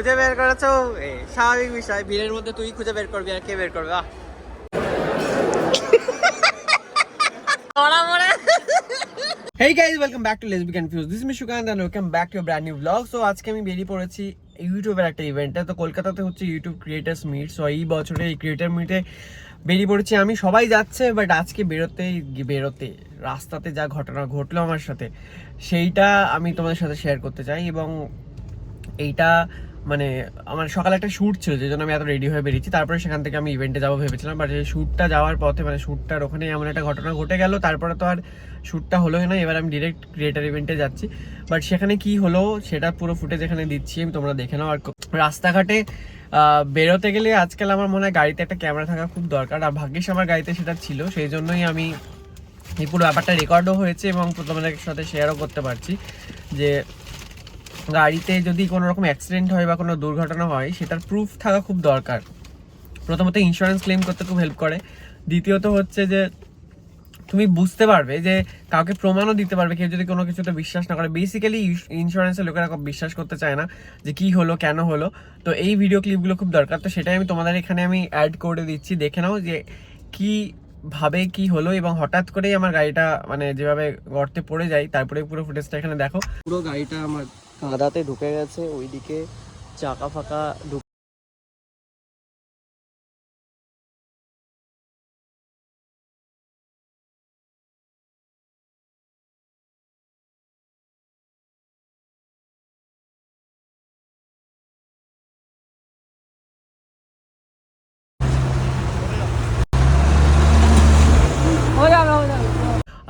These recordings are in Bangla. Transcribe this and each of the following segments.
খুঁজে বের করেছ? স্বাভাবিক বিষয়। ভিড়ের মধ্যে তুই খুঁজে বের করবি আর কে বের করবে? guys, welcome back to Lesbian Confused. This is Mishukant and welcome back to a brand new vlog. So আজকে আমি বেরিয়ে পড়েছি ইউটিউবের একটা ইভেন্টে তো কলকাতাতে হচ্ছে ইউটিউব ক্রিয়েটার্স মিট সো এই বছরে এই ক্রিয়েটার মিটে বেরিয়ে পড়েছি আমি। সবাই যাচ্ছে বাট আজকে বেরোতে বেরোতে রাস্তাতে যা ঘটনা ঘটলো আমার সাথে সেইটা আমি তোমাদের সাথে শেয়ার করতে চাই এবং এইটা মানে আমার সকালে একটা শ্যুট ছিল, যে জন্য আমি এত রেডি হয়ে বেরিয়েছি। তারপরে সেখান থেকে আমি ইভেন্টে যাব ভেবেছিলাম বাট শ্যুটটা যাওয়ার পথে মানে শ্যুটটার ওখানে এমন একটা ঘটনা ঘটে গেল, তারপরে তো আর শ্যুটটা হলোই না, এবার আমি ডিরেক্ট ক্রিয়েটার ইভেন্টে যাচ্ছি। বাট সেখানে কি হলো, সেটা পুরো ফুটেজ এখানে দিচ্ছি, আমি তোমরা দেখে নাও। আর রাস্তাঘাটে বেরোতে গেলে আজকাল আমার মনে হয় গাড়িতে একটা ক্যামেরা থাকা খুব দরকার, আর ভাগ্যিস আমার গাড়িতে সেটা ছিল, সেই জন্যই আমি এই পুরো ব্যাপারটা রেকর্ডও হয়েছে এবং তোমাদের সাথে শেয়ারও করতে পারছি, যে গাড়িতে যদি কোনো রকম অ্যাক্সিডেন্ট হয় বা কোনো দুর্ঘটনা হয়, সেটার প্রুফ থাকা খুব দরকার। প্রথমত ইন্স্যুরেন্স ক্লেম করতে খুব হেল্প করে। দ্বিতীয়ত হচ্ছে যে, তুমি বুঝতে পারবে যে, কাউকে প্রমাণও দিতে পারবে, কেউ যদি কোনো কিছুতে বিশ্বাস না করে। বেসিক্যালি ইন্স্যুরেন্সের লোকেরা বিশ্বাস করতে চায় না যে কি হলো, কেন হলো। তো এই ভিডিও ক্লিপগুলো খুব দরকার। তো সেটাই আমি তোমাদের এখানে আমি অ্যাড করে দিচ্ছি। দেখে নাও যে কি ভাবে কি হলো এবং হঠাৎ করেই আমার গাড়িটা মানে যেভাবে গর্তে পড়ে যায়, তারপরে পুরো ফুটেজটা এখানে দেখো। পুরো গাড়িটা আমার কাঁদাতে ঢুকে গেছে, ওইদিকে চাকা ফাঁকা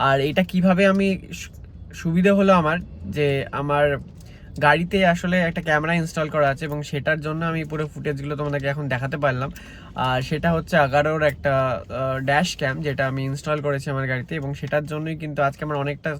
আর এটা কীভাবে আমি সুবিধা হলো আমার যে আমার গাড়িতে আসলে একটা ক্যামেরা ইনস্টল করা আছে এবং সেটার জন্য আমি পুরো ফুটেজগুলো তোমাদেরকে এখন দেখাতে পারলাম। আর সেটা হচ্ছে আগারোর একটা ড্যাশ ক্যাম যেটা আমি ইনস্টল করেছি আমার গাড়িতে এবং সেটার জন্যই কিন্তু আজকে আমার অনেকটা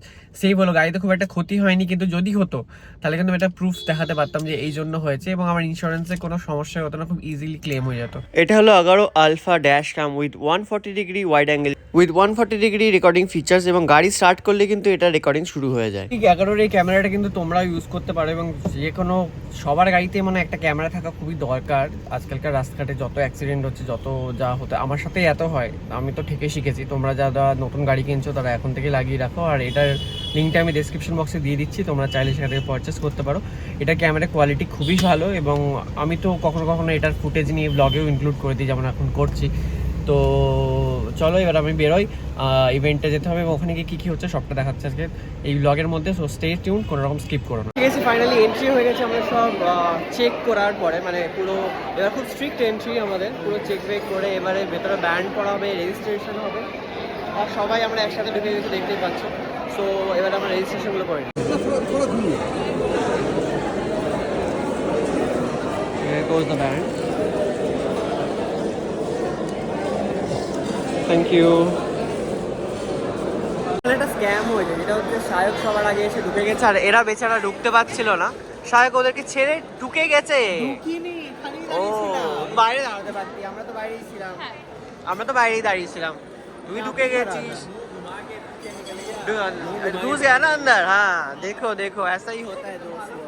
সেভ হলো। গাড়িতে খুব একটা ক্ষতি হয়নি কিন্তু যদি হতো তাহলে কিন্তু আমি এটা প্রুফ দেখাতে পারতাম যে এই জন্য হয়েছে এবং আমার ইন্স্যুরেন্সে কোনো সমস্যা হতো না খুব ইজিলি ক্লেম হয়ে যেত। এটা হলো Agaro alpha dash cam with one forty degree wide angle with one forty degree recording features এবং গাড়ি স্টার্ট করলে কিন্তু এটা রেকর্ডিং শুরু হয়ে যায়। ঠিক এগারোর এই ক্যামেরাটা কিন্তু তোমরা ইউজ করতে পারো। এবং যে কোনো সবার গাড়িতে মানে একটা ক্যামেরা থাকা খুবই দরকার। আজকালকার রাস্তাঘাটে যত অ্যাক্সিডেন্ট হচ্ছে, যত যা হতে, আমার সাথেই এত হয়, আমি তো ঠিকই শিখেছি। তোমরা যারা নতুন গাড়ি কিনছো, তারা এখন থেকে লাগিয়ে রাখো। আর এটার লিঙ্কটা আমি ডেসক্রিপশন বক্সে দিয়ে দিচ্ছি, তোমরা চাইলে সেখান থেকে পারচেস করতে পারো। এটা ক্যামেরা কোয়ালিটি খুবই ভালো এবং আমি তো কখনো কখনো এটার ফুটেজ নিয়ে ব্লগেও ইনক্লুড করে দিই, যেমন এখন করছি। তো চলো এবার আমি বেরোই। ইভেন্টে যেতে হবে এবং ওখানে গিয়ে কী কী হচ্ছে সবটা দেখাচ্ছে আজকে এই ব্লগের মধ্যে। সো স্টে টিউন কোনো রকম স্কিপ করো না। ঠিক আছে ফাইনালি এন্ট্রি হয়ে গেছে আমরা সব চেক করার পরে মানে পুরো এবার খুব স্ট্রিক্ট এন্ট্রি আমাদের পুরো চেক বেক করে এবারে ভেতরে ব্যান্ড করা হবে রেজিস্ট্রেশন হবে আর সবাই আমরা একসাথে ঢুকে গেছি দেখতেই পাচ্ছ। সো এবার আমরা রেজিস্ট্রেশনগুলো করে নিই। Goes the band. Thank you একটা স্ক্যাম হয়েছে যেটা হচ্ছে শায়ক সবার আগে এসে ঢুকে গেছে আর এরা বেচারা ঢুকতে পারছিল না শায়ক ওদেরকে ছেড়ে ঢুকে গেছে ও বাইরে দাঁড়াতে পারতি আমরা তো বাইরেই ছিলাম আমরা তো বাইরেই দাঁড়িয়েছিলাম তুই ঢুকে গেছিস घुस गया ना अंदर हाँ देखो देखो ऐसा ही होता है दोस्त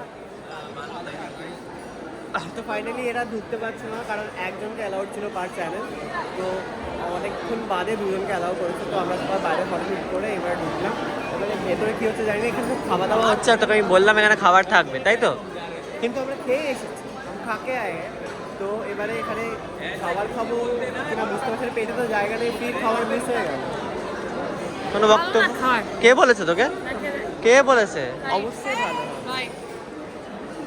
তো ফাইনালি এরা ঢুকতে পারছে না কারণ একজনকে অ্যালাউড ছিল পার চ্যানেল তো অনেকক্ষণ বাদে দুজনকে অ্যালাউ করেছে তো আমরা সবাই বাইরে ফটোশুট করে এবার ঢুকলাম। এবারে ভেতরে কি হচ্ছে জানি না এখানে খুব খাওয়া দাওয়া হচ্ছে তোকে আমি বললাম এখানে খাবার থাকবে তাই তো? কিন্তু আমরা খেয়ে এসেছি খাকে আয়। তো এবারে এখানে খাবার খাব কিনা বুঝতে পারছি না, পেটে তো জায়গা নেই ফির খাবার মিস হয়ে গেল? কোনো বক্তব্য? কে বলেছে তোকে? কে বলেছে? অবশ্যই ভালো।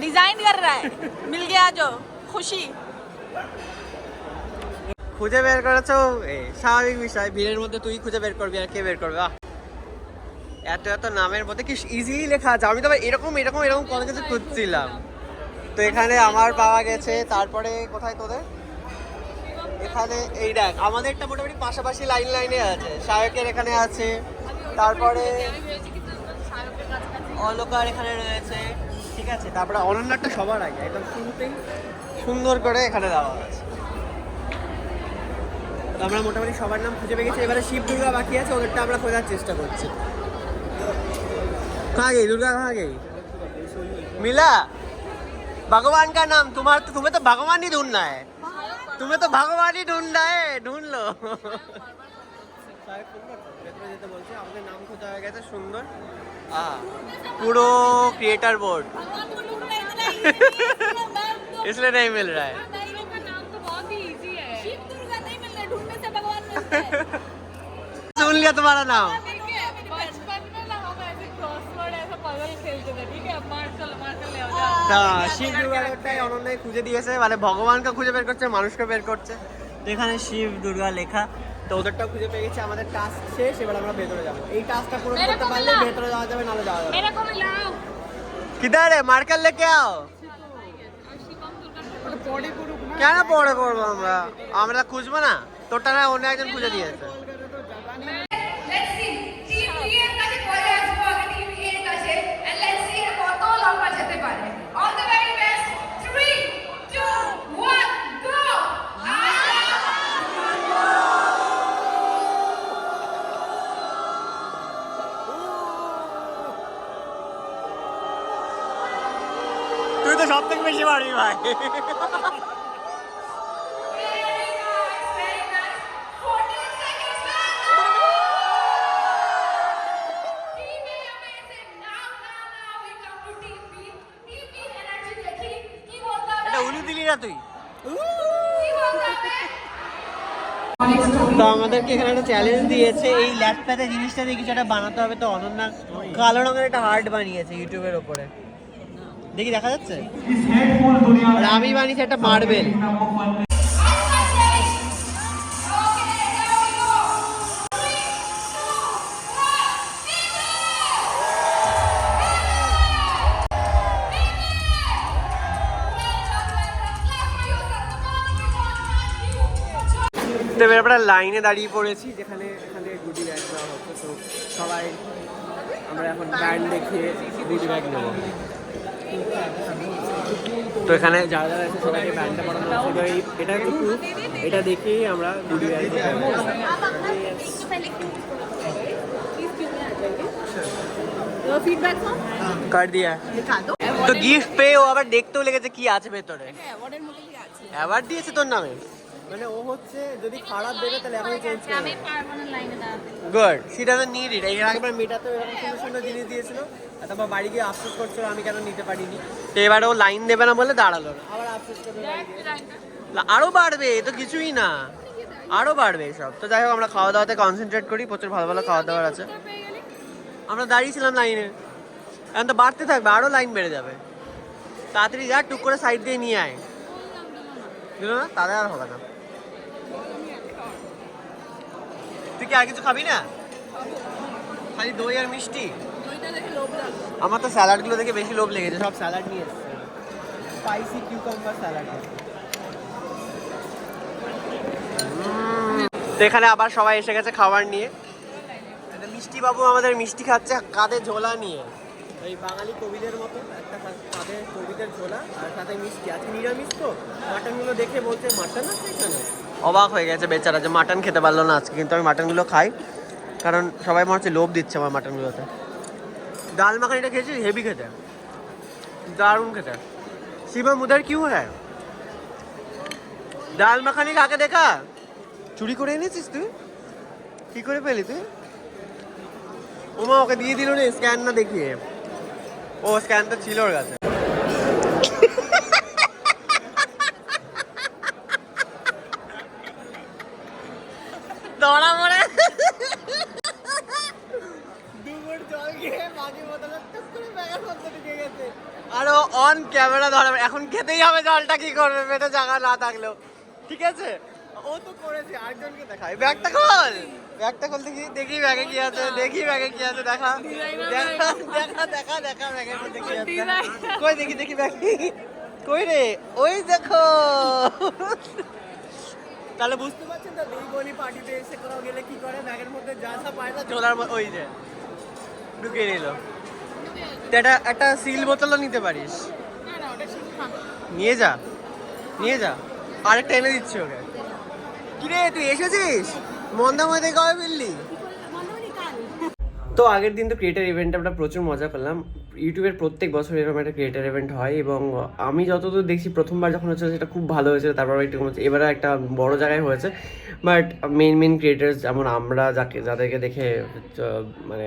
डिजाइन कर रहा है मिल गया जो खुशी খুঁজে বের করেছো এ, স্বাভাবিক বিষয় ভিড়ের মধ্যে তুই খুঁজে বের করবি আর কে বের করবে আহ। এত এত নামের মধ্যে কি ইজিলি লেখা আছে আমি তো আবার এরকম এরকম এরকম কত কিছু খুঁজছিলাম তো এখানে আমার পাওয়া গেছে তারপরে কোথায় তোদের এখানে এই দেখ আমাদেরটা মোটামুটি পাশাপাশি লাইন লাইনে আছে শায়কের এখানে আছে তারপরে আমি ভেবেছি কিন্তু সায়কের কাছাকাছি অলকার এখানে রয়েছে ঠিক আছে তারপরে অনন্যাটা সবার আগে একদম শুরুতেই সুন্দর করে এখানে দেওয়া আছে তো আমরা মোটামুটি সবার নাম খুঁজে পেয়ে গেছি এবারে শিব দুর্গা বাকি আছে ওদেরটা আমরা খোঁজার চেষ্টা করছি कहाँ गई दुर्गा कहाँ गई मिला भगवान का नाम तुम्हारा तो तुम्हें तो भगवान ही ढूंढना है तुम्हें तो भगवान ही ढूंढना है ढूंढ लो আমাদের নাম খোঁজা হয়ে গেছে সুন্দর আহ, পুরো क्रिएटर बोर्ड इसलिए नहीं मिल रहा है हीरो का नाम तो बहुत ही इजी है शिव दुर्गा नहीं मिल रहे ढूंढने से भगवान मिलते हैं सुन लिया तुम्हारा नाम ठीक है बचपन में ना हम ऐसे क्रॉसवर्ड ऐसा पजल खेलते थे ठीक है मार्शल मार्शल ले आओ হ্যাঁ শিব দুর্গাটাই অনন্যায় খুঁজে দিয়েছে মানে ভগবানকে খুঁজে বের করছে মানুষকে বের করছে তো এখানে শিব দুর্গা লেখা তো ওদেরটাও খুঁজে পেয়ে গেছি আমাদের টাস্ক শেষ এবার আমরা ভেতরে যাব। এই টাস্কটা পুরো করতে পারলে ভেতরে যাওয়া যাবে নাহলে যাওয়া যাবে কিধার হে মার্কার লেকে আও। কেন পরে করব আমরা? আমরা খুঁজবো না। তোরটা না অন্য একজন খুঁজে দিয়েছে। উলু দিলি না তুই কি বলতে হবে তো আমাদেরকে এখানে একটা চ্যালেঞ্জ দিয়েছে, এই ল্যাপটপে জিনিসটা দিয়ে কিছু একটা বানাতে হবে। তো অনন্যা কালো রঙের একটা হার্ট বানিয়েছে ইউটিউবের ওপরে দেখি দেখা যাচ্ছে? আমি বানিয়েছি একটা মার্বেল তো এবার আমরা লাইনে দাঁড়িয়ে পড়েছি যেখানে এখানে গুডি ব্যাগ দেওয়া হচ্ছে। তো সবাই আমরা এখন ব্যান্ড দেখিয়ে গুডি ব্যাগ নেব। তো এখানে যারা সবাইকে ব্যান্ডটা পড়ানো হচ্ছে। এই এটা কিন্তু এটা দেখেই আমরা তো গিফট পেয়ে ও আবার দেখতেও লেগেছে কি আছে ভেতরে। অ্যাওয়ার্ড দিয়েছে তোর নামে। মানে ও হচ্ছে যদি খারাপ দেবে তাহলে এখনই চেঞ্জ করে আমি পারব না লাইনে দাঁড়াতে। Good she doesn't need it এর আগেবার মেয়েটা তো এরকম সুন্দর সুন্দর জিনিস দিয়েছিল তারপর বাড়ি গিয়ে আফসোস করছিল আমি কেন নিতে পারিনি? তো এবার ও লাইন দেবে না বলে দাঁড়াল। আবার আফসোস। না, আরও বাড়বে এ তো কিছুই না। আরও বাড়বে সব। তো যাই হোক আমরা খাওয়া দাওয়াতে কনসেন্ট্রেট করি প্রচুর ভালো ভালো খাওয়া দাওয়ার আছে। আমরা দাঁড়িয়েছিলাম লাইনে এখন তো বাড়তে থাকবে আরও লাইন বেড়ে যাবে। তাড়াতাড়ি যা টুক করে সাইড দিয়ে নিয়ে আয়। দিল না? তাহলে আর হবে না। তুই কি আর কিছু খাবি না? খালি দই আর মিষ্টি? আমার তো স্যালাডগুলো দেখে বেশি লোভ লেগেছে সব স্যালাড নিয়ে এসছে। স্পাইসি কিউকাম্বার স্যালাড তো এখানে আবার সবাই এসে গেছে খাবার নিয়ে। মিষ্টি বাবু আমাদের মিষ্টি খাচ্ছে কাঁধে ঝোলা নিয়ে। ওই বাঙালি কবিদের মতো একটা কাঁধে কবিদের ঝোলা আর সাথে মিষ্টি। আজকে নিরামিষ তো? মাটনগুলো দেখে বলছে মাটন আছে এখানে? অবাক হয়ে গেছে বেচারা যে মাটন খেতে পারল না আজকে, কিন্তু আমি মাটনগুলো খাই। কারণ সবাই মনে হচ্ছে লোভ দিচ্ছে আমার মাটনগুলোতে। ডাল মাখানিটা খেয়েছি হেভি খেতে। দারুণ খেতে। শিবা মুদার কিউ হ্যাঁ? ডাল মাখানি কাকে দেখা। চুরি করে এনেছিস তুই? কি করে পেলি তুই? ওমা, ওকে দিয়ে দিল না, স্ক্যান না দেখিয়ে। ও স্ক্যানটা ছিল ওর কাছে। ক্যামেরা ধরে এখন খেতেই হবে জলটা কি করবে? পেটে জায়গা না থাকলেও। ঠিক আছে? ও তো করেছে আরেকজনকে দেখাই ব্যাগটা খোল! ব্যাগটা খোল দেখি দেখি ব্যাগে কি আছে দেখি ব্যাগে কি আছে দেখা। দেখা দেখা দেখা দেখা ব্যাগের মধ্যে কি আছে। কই দেখি দেখি ব্যাগ। কই রে? ওই দেখো। তাহলে বুঝতে পারছেন তো দুই বোনই পার্টিতে এসে কোথাও গেলে কি করে? ব্যাগের মধ্যে যা যা পায় না চোলার ওই যে ঢুকিয়ে নিল। তো এটা একটা সিল বোতলও নিতে পারিস। নিয়ে যা নিয়ে যা। আরেকটা এনে দিচ্ছি ওকে। কিরে তুই এসেছিস? মন্দামতে কবে ফিরলি? তো আগের দিন তো ক্রিয়েটার ইভেন্টে আমরা প্রচুর মজা পেলাম ইউটিউবের প্রত্যেক বছর এরকম একটা ক্রিয়েটার ইভেন্ট হয় এবং আমি যতদূর দেখছি প্রথমবার যখন হচ্ছে সেটা খুব ভালো হয়েছে তারপর একটু এবারে একটা বড় জায়গায় হয়েছে বাট মেন মেন ক্রিয়েটার্স যেমন আমরা, যাকে, যাদেরকে দেখে মানে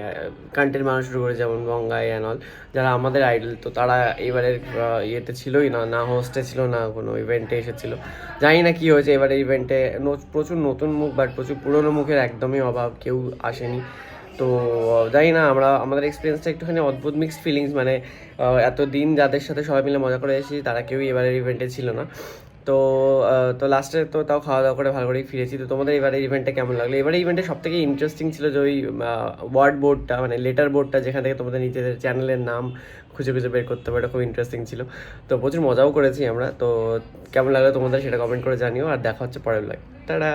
কন্টেন্ট বানানো শুরু করে যেমন গঙ্গাই অ্যান্ড অল যারা আমাদের আইডল তো তারা এবারের ইয়েতে ছিলই না না হোস্টে ছিল, না কোনো ইভেন্টে এসেছিল জানি না কি হয়েছে, এবারে ইভেন্টে প্রচুর নতুন মুখ বাট প্রচুর পুরনো মুখের একদমই অভাব, কেউ আসেনি। তো জানি না আমরা আমাদের এক্সপিরিয়েন্সটা একটুখানি অদ্ভুত মিক্সড ফিলিংস মানে আহ, এতদিন যাদের সাথে সবাই মিলে মজা করে এসেছি তারা কেউই এবারের ইভেন্টে ছিল না। তো তো লাস্টে তো তাও খাওয়া দাওয়া করে ভালো করেই ফিরেছি। তো তোমাদের এবারে ইভেন্টটা কেমন লাগল? এবারে ইভেন্টে সব থেকে ইন্টারেস্টিং ছিল যে ওই ওয়ার্ড বোর্ডটা মানে লেটার বোর্ডটা যেখান থেকে তোমাদের নিজেদের চ্যানেলের নাম খুঁজে খুঁজে বের করতে পারে খুব ইন্টারেস্টিং ছিল। তো প্রচুর মজাও করেছি আমরা। তো কেমন লাগল তোমাদের সেটা কমেন্ট করে জানিও আর দেখা হচ্ছে পরের লাইক তারা